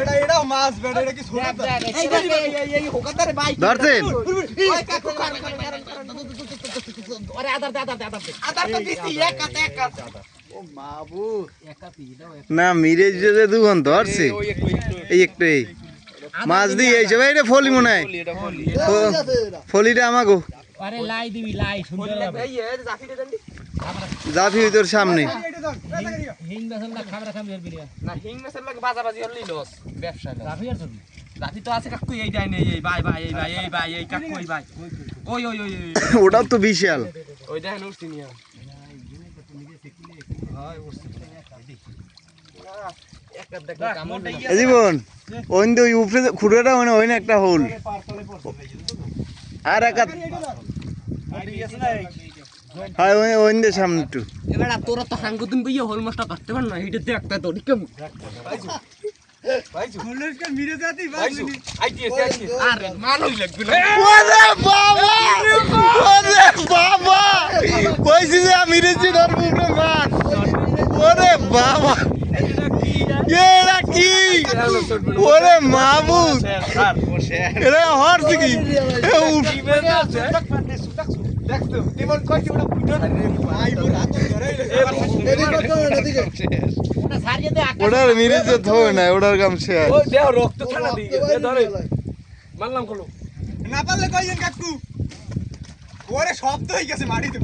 এটা এটা না মিরেজ যে দুখন ধরছে এই একটু মাছ দিয়ে এই সব এইটা ফলি মনে হয়। ফলিটা আমাগো। আরে লাই দিবি লাই সুন্দর হবে এই এই জাফি তোর সামনে। হিং বেসন না খাবার খাবি আর বিরিয়া না হিং মেসের লাগে বাজাবাজি হলি লস ব্যবসা লস আর ছবি জাফি তো আছে কাকু এই যাই নেই এই ভাই ভাই এই ভাই এই ভাই এই কাকু এই ভাই ওই ওই ওই ওটাও তো বিশাল। ওই দেখেন উঠছি নিয়ে জীবন ওই উপরে খুঁড়োটা মানে ওই না একটা হোল আর এক হ্যাঁ ওই ওই দে সামনে একটু। এবার তোরা তো হাঙ্গু দিন বইয়ে হোল মাছটা কাটতে পার না এটা দেখতে তো কইছি আমি রেছি ধর মাছ ওরে বাবা! কি? মাহবুব এটা হরছে কি? ওটার মিরেছে থবে না, ওটার কাম ও রক্ত ধরে মারলাম কলো না পারলে কইছেন কাকু? ওরে শব্দ হয়ে গেছে মাটিতে